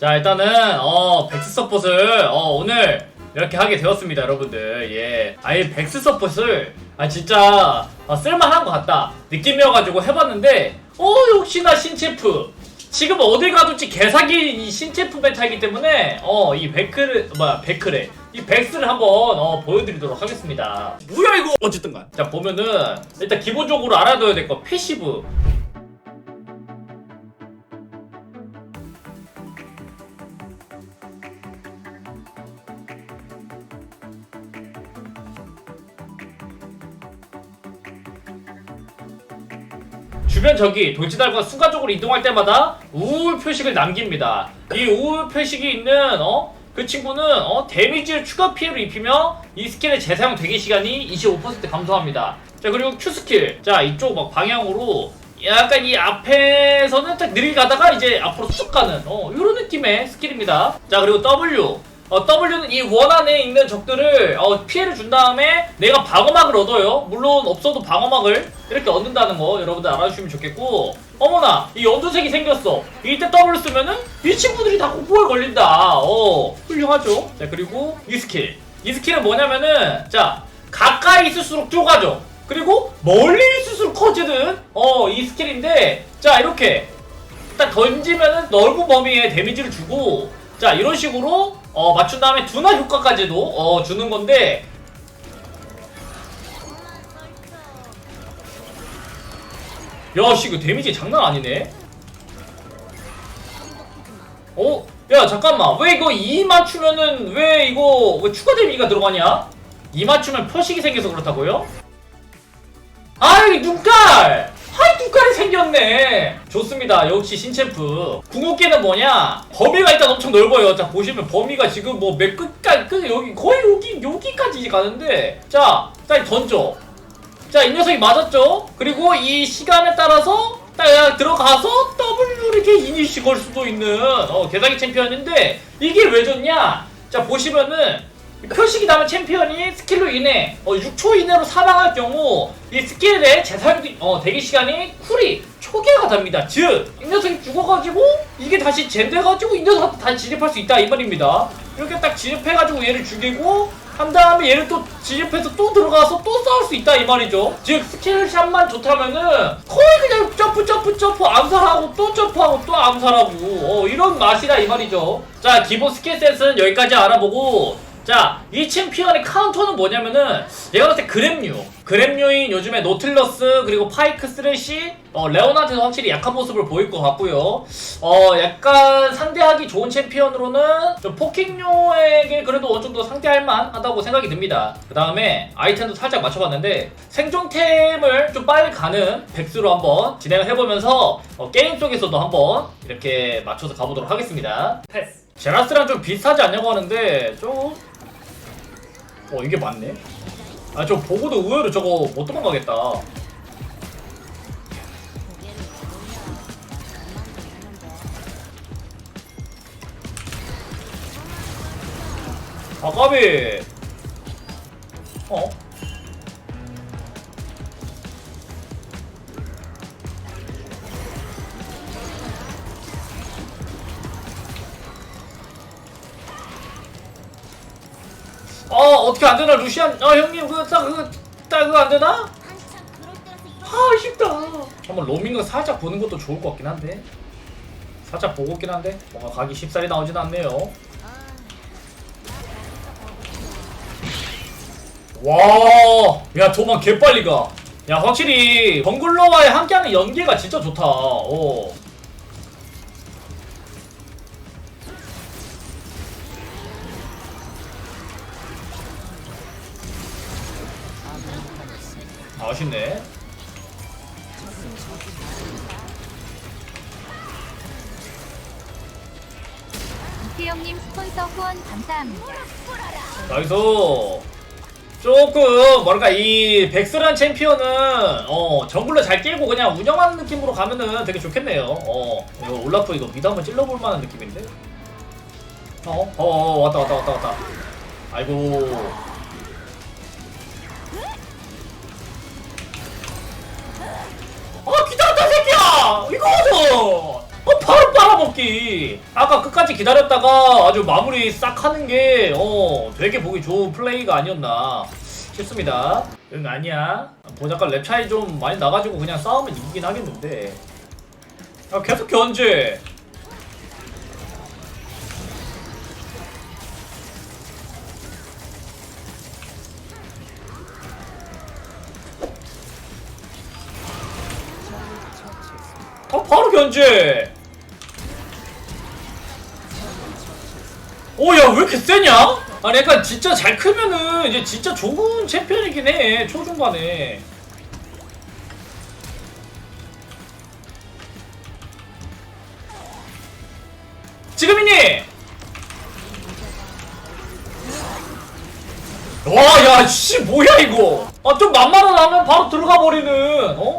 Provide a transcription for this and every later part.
자 일단은 어 백스 서폿을 어 오늘 이렇게 하게 되었습니다 여러분들. 예. 아예 백스 서폿을 아 진짜 어, 쓸만한 것 같다 느낌이어가지고 해봤는데 어 역시나 신체프. 지금 어딜 가든지 개사기 이 신체프 메타이기 때문에 어이 베크를 뭐야 베크래 이 백스를 한번 어 보여드리도록 하겠습니다. 뭐야 이거? 어쨌든간. 자 보면은 일단 기본적으로 알아둬야 될 거 패시브 적이 돌진달과 순간적으로 이동할 때마다 우울 표식을 남깁니다. 이 우울 표식이 있는 어? 그 친구는 어? 데미지를 추가 피해를 입히며 이 스킬의 재사용 대기 시간이 25% 감소합니다. 자 그리고 Q 스킬 자 이쪽 막 방향으로 약간 이 앞에서는 딱 느리게 가다가 이제 앞으로 쑥 가는 어 이런 느낌의 스킬입니다. 자 그리고 W 어, W는 이 원 안에 있는 적들을 어, 피해를 준 다음에 내가 방어막을 얻어요. 물론 없어도 방어막을 이렇게 얻는다는 거 여러분들 알아주시면 좋겠고 어머나 이 연두색이 생겼어. 이때 W 쓰면은 이 친구들이 다 공포에 걸린다. 어 훌륭하죠. 자 그리고 이 스킬 이 스킬은 뭐냐면은 자 가까이 있을수록 쪼가죠. 그리고 멀리 있을수록 커지는 어 이 스킬인데 자 이렇게 딱 던지면은 넓은 범위에 데미지를 주고 자 이런 식으로 어 맞춘 다음에 둔화 효과까지도 어 주는 건데 야씨 이거 데미지 장난 아니네 어? 야 잠깐만 왜 이거 2 맞추면은 왜 이거 왜 추가 데미지가 들어가냐? 2 맞추면 표식이 생겨서 그렇다고요? 아이 눈깔! 하이 눈깔이 생겼네. 좋습니다. 역시 신챔프. 궁극기는 뭐냐? 범위가 일단 엄청 넓어요. 자 보시면 범위가 지금 뭐몇 끝까지 끝 여기 거의 여기 여기까지 가는데. 자딱 던져. 자 이 녀석이 맞았죠? 그리고 이 시간에 따라서 딱 들어가서 W 이렇게 이니시 걸 수도 있는 어 개사기 챔피언인데 이게 왜 좋냐? 자 보시면은 표식이 남은 챔피언이 스킬로 인해 어, 6초 이내로 사망할 경우 이 스킬의 재사용 어, 대기 시간이 쿨이 초기화가 됩니다. 즉, 이 녀석이 죽어가지고 이게 다시 젠돼가지고 이 녀석한테 다시 진입할 수 있다 이 말입니다. 이렇게 딱 진입해가지고 얘를 죽이고 한 다음에 얘를 또 진입해서 또 들어가서 또 싸울 수 있다 이 말이죠. 즉 스킬샷만 좋다면은 거의 그냥 점프 점프 점프 암살하고 또 점프하고 또 암살하고 어, 이런 맛이다 이 말이죠. 자 기본 스킬 셋은 여기까지 알아보고 자, 이 챔피언의 카운터는 뭐냐면은 내가 봤을 때 그램류. 그램류인 요즘에 노틀러스 그리고 파이크 스레시 어, 레오나한테도 확실히 약한 모습을 보일 것 같고요. 어, 약간 상대하기 좋은 챔피언으로는 좀 포킹류에게 그래도 어느 정도 상대할 만하다고 생각이 듭니다. 그 다음에 아이템도 살짝 맞춰봤는데 생존템을 좀 빨리 가는 백수로 한번 진행을 해보면서 어, 게임 속에서도 한번 이렇게 맞춰서 가보도록 하겠습니다. 패스. 제라스랑 좀 비슷하지 않냐고 하는데 좀 어 이게 맞네. 아 저 보고도 의외로 저거 못 도망가겠다. 아까비. 어? 어 어떻게 안 되나 루시안? 아 형님 그거 딱 그거 딱 그거 안 되나? 아 아쉽다. 한번 로밍을 살짝 보는 것도 좋을 것 같긴 한데. 살짝 보고 있긴 한데. 뭔가 각이 쉽사리 나오진 않네요. 와 야 도망 개빨리 가 야 확실히 벙글러와의 함께하는 연계가 진짜 좋다. 어. 아쉽네. 태영님 스폰서 후원 감사합니다. 나이스. 조금 뭐랄까 이 백스란 챔피언은 어 정글로 잘 깨고 그냥 운영하는 느낌으로 가면은 되게 좋겠네요. 어 이거 올라프 이거 미드 한번 찔러볼 만한 느낌인데? 어? 어, 어 왔다 왔다 왔다 왔다. 아이고 이거 좀 어, 바로 빨아먹기. 아까 끝까지 기다렸다가 아주 마무리 싹 하는 게 어, 되게 보기 좋은 플레이가 아니었나 싶습니다. 응 아니야. 뭐 잠깐 랩 차이 좀 많이 나가지고 그냥 싸우면 이기긴 하겠는데. 아 계속 견제 바로 견제. 오야 왜 이렇게 세냐? 아니 약간 진짜 잘 크면은 이제 진짜 좋은 챔피언이긴 해 초중반에. 지금이니! 와야씨 뭐야 이거? 아 좀 만만하면 바로 들어가 버리는. 어?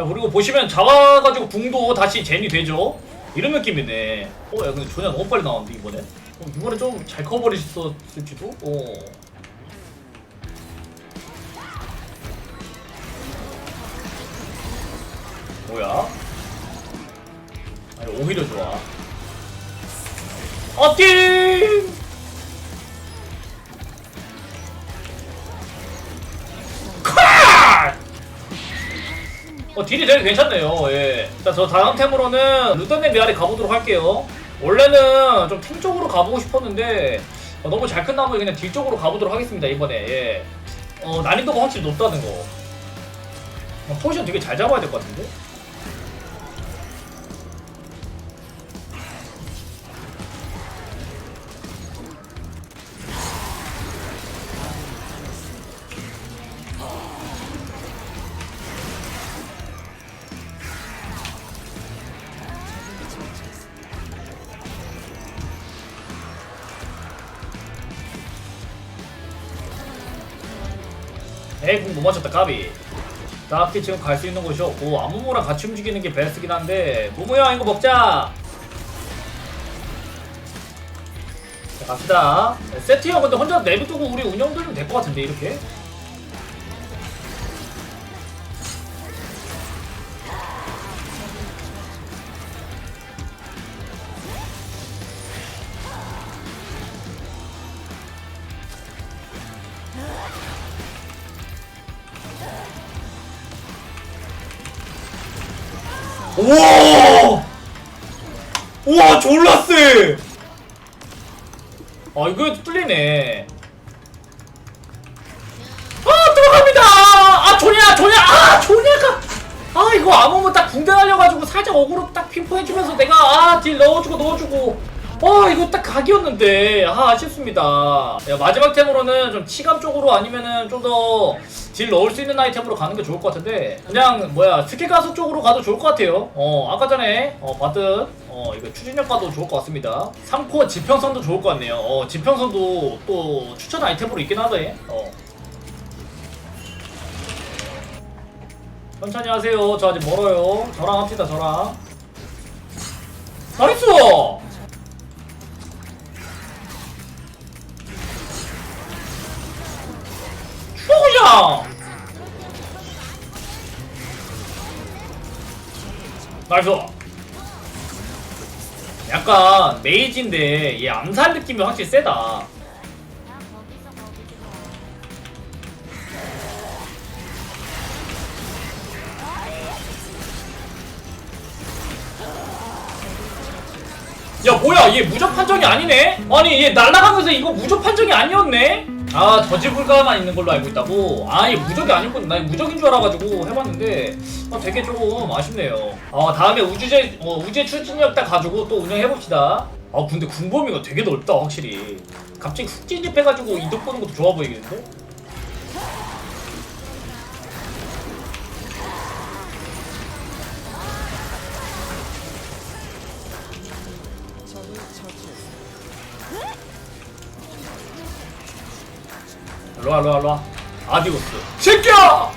야 그리고 보시면 잡아가지고 궁도 다시 젠이 되죠? 이런 느낌이네. 어야 근데 전혀 너무 빨리 나왔는데 이번에? 어, 이번에 좀 잘 커버리셨을지도? 어. 뭐야? 아니 오히려 좋아. 어띵 어, 딜이 되게 괜찮네요. 예. 일단 저 다음 템으로는 루던의 메아리 가보도록 할게요. 원래는 좀 탱 쪽으로 가보고 싶었는데 어, 너무 잘큰 나무에 그냥 딜 쪽으로 가보도록 하겠습니다 이번에. 예. 어, 난이도가 확실히 높다는 거. 어, 포지션 되게 잘 잡아야 될 것 같은데. 에이 궁 못 맞췄다 까비. 딱히 지금 갈 수 있는 곳이 없고 아무모랑 같이 움직이는 게 베스트긴 한데 무무야 이거 먹자! 자 갑시다. 세트 형 근데 혼자 내비두고 우리 운영 돌리면 될 것 같은데 이렇게 우와! 우와 졸라 세! 아 이거 뚫리네 아 들어갑니다! 아 조냐 조냐 아 조냐가 아 이거 아무면 딱 군대 날려가지고 살짝 어그로 딱 핀포해주면서 내가 아 딜 넣어주고 넣어주고 아 이거 딱 각이었는데 아 아쉽습니다 야, 마지막 템으로는 좀 치감 쪽으로 아니면은 좀 더 딜 넣을 수 있는 아이템으로 가는 게 좋을 것 같은데 그냥 뭐야 스킬 가속 쪽으로 가도 좋을 것 같아요. 어 아까 전에 어 봤듯 어 이거 추진력 가도 좋을 것 같습니다. 3코어 지평선도 좋을 것 같네요. 어 지평선도 또 추천 아이템으로 있긴 하네. 어. 천천히 하세요. 저 아직 멀어요. 저랑 합시다 저랑. 나이스 나이스 약간 메이지인데 얘 암살 느낌이 확실히 세다 야 뭐야 얘 무적 판정이 아니네? 아니 얘 날아가면서 이거 무적 판정이 아니었네? 아 저지불가만 있는 걸로 알고 있다고? 아얘 무적이 아니었거든 나 무적인 줄 알아가지고 해봤는데 아, 되게 조금 아쉽네요 아 다음에 우주제 어, 우주의 추진력 딱 가지고 또 운영해봅시다 아 근데 군범위가 되게 넓다 확실히 갑자기 훅 진입해가지고 이득 보는 것도 좋아 보이겠는데? 로와 일로와 일로와 아디오스 새끼야!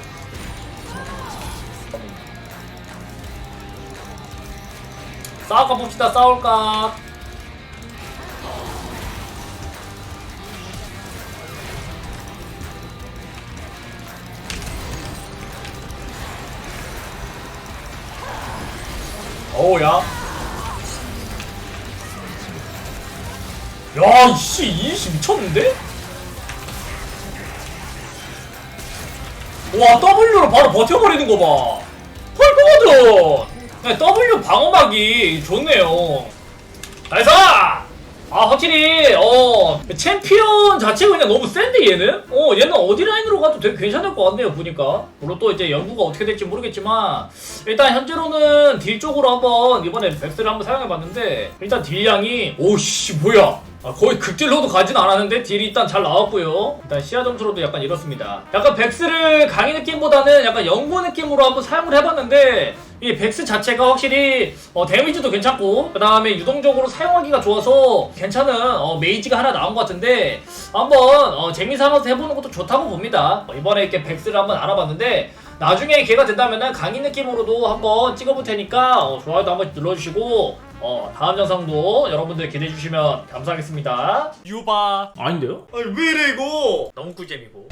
싸울까 봅시다 싸울까 어우야 야, 이씨, 이씨 미쳤는데? 와, W로 바로 버텨버리는 거 봐. 헐거거든! 네, W 방어막이 좋네요. 나이스! 아, 확실히, 어, 챔피언 자체가 그냥 너무 센데, 얘는? 어, 얘는 어디 라인으로 가도 되게 괜찮을 것 같네요, 보니까. 물론 또 이제 연구가 어떻게 될지 모르겠지만, 일단 현재로는 딜 쪽으로 한번, 이번에 백스를 한번 사용해봤는데, 일단 딜량이, 오씨, 뭐야. 아, 거의 극딜로도 가진 않았는데 딜이 일단 잘 나왔고요. 일단 시야 점수로도 약간 이렇습니다. 약간 백스를 강의 느낌보다는 약간 연구 느낌으로 한번 사용을 해봤는데 이 백스 자체가 확실히 어, 데미지도 괜찮고 그 다음에 유동적으로 사용하기가 좋아서 괜찮은 어, 메이지가 하나 나온 것 같은데 한번 어, 재미삼아서 해보는 것도 좋다고 봅니다. 어, 이번에 이렇게 백스를 한번 알아봤는데 나중에 기회가 된다면 강의 느낌으로도 한번 찍어볼 테니까 어, 좋아요도 한번 눌러주시고 어, 다음 영상도 여러분들 기대해 주시면 감사하겠습니다. 유바 아닌데요? 아니 왜 이래 이거 너무 꿀잼이고.